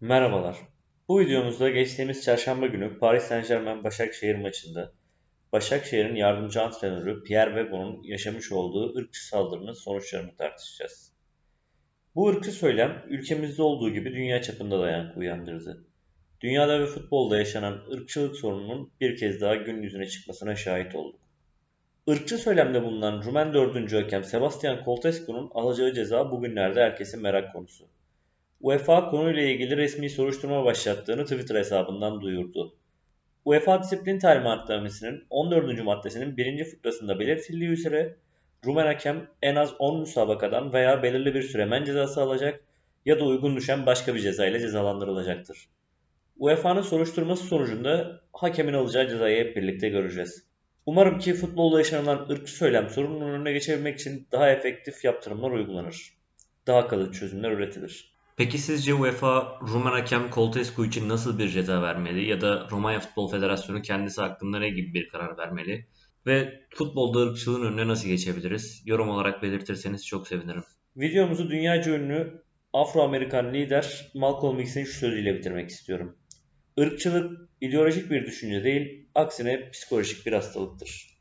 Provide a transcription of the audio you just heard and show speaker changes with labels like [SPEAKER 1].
[SPEAKER 1] Merhabalar. Bu videomuzda geçtiğimiz çarşamba günü Paris Saint-Germain Başakşehir maçında Başakşehir'in yardımcı antrenörü Pierre Webon'un yaşamış olduğu ırkçı saldırının sonuçlarını tartışacağız. Bu ırkçı söylem ülkemizde olduğu gibi dünya çapında da yankı uyandırdı. Dünyada ve futbolda yaşanan ırkçılık sorununun bir kez daha gün yüzüne çıkmasına şahit olduk. Irkçı söylemde bulunan Rumen 4. hakem Sebastian Coltescu'nun alacağı ceza bugünlerde herkesin merak konusu. UEFA konuyla ilgili resmi soruşturma başlattığını Twitter hesabından duyurdu. UEFA disiplin talimatnamesinin 14. maddesinin 1. fıkrasında belirtildiği üzere Rumen hakem en az 10 müsabakadan veya belirli bir süre men cezası alacak ya da uygun düşen başka bir ceza ile cezalandırılacaktır. UEFA'nın soruşturması sonucunda hakemin alacağı cezayı hep birlikte göreceğiz. Umarım ki futbolda yaşanılan ırkçı söylem sorununun önüne geçebilmek için daha efektif yaptırımlar uygulanır. Daha kalıcı çözümler üretilir.
[SPEAKER 2] Peki sizce UEFA Rumen hakem Coltescu için nasıl bir ceza vermeli ya da Romanya Futbol Federasyonu kendisi hakkında ne gibi bir karar vermeli? Ve futbolda ırkçılığın önüne nasıl geçebiliriz? Yorum olarak belirtirseniz çok sevinirim.
[SPEAKER 1] Videomuzu dünyaca ünlü Afro-Amerikan lider Malcolm X'in şu sözüyle bitirmek istiyorum. Irkçılık ideolojik bir düşünce değil, aksine psikolojik bir hastalıktır.